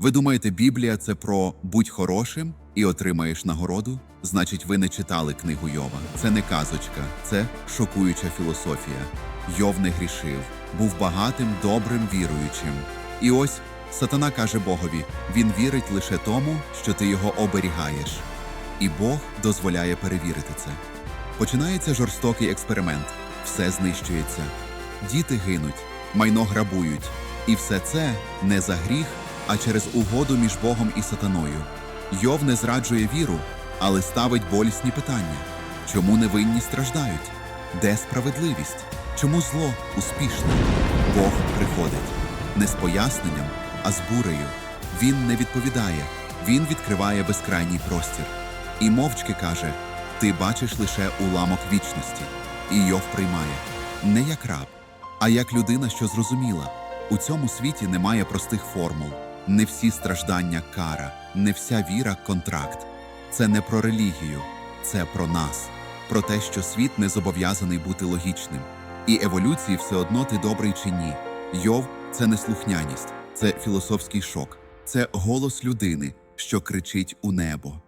Ви думаєте, Біблія це про будь хорошим і отримаєш нагороду? Значить, ви не читали книгу Йова. Це не казочка, це шокуюча філософія. Йов не грішив, був багатим, добрим, віруючим. І ось сатана каже Богові: він вірить лише тому, що ти його оберігаєш. І Бог дозволяє перевірити це. Починається жорстокий експеримент, все знищується. Діти гинуть, майно грабують. І все це не за гріх, а через угоду між Богом і сатаною. Йов не зраджує віру, але ставить болісні питання: чому невинні страждають? Де справедливість? Чому зло успішне? Бог приходить не з поясненням, а з бурею. Він не відповідає, він відкриває безкрайній простір. І мовчки каже: Ти бачиш лише уламок вічності. І Йов приймає не як раб, а як людина, що зрозуміла. У цьому світі немає простих формул, не всі страждання кара, не вся віра контракт. Це не про релігію, це про нас, про те, що світ не зобов'язаний бути логічним. І еволюції все одно ти добрий чи ні. Йов це не слухняність, це філософський шок, це голос людини, що кричить у небо.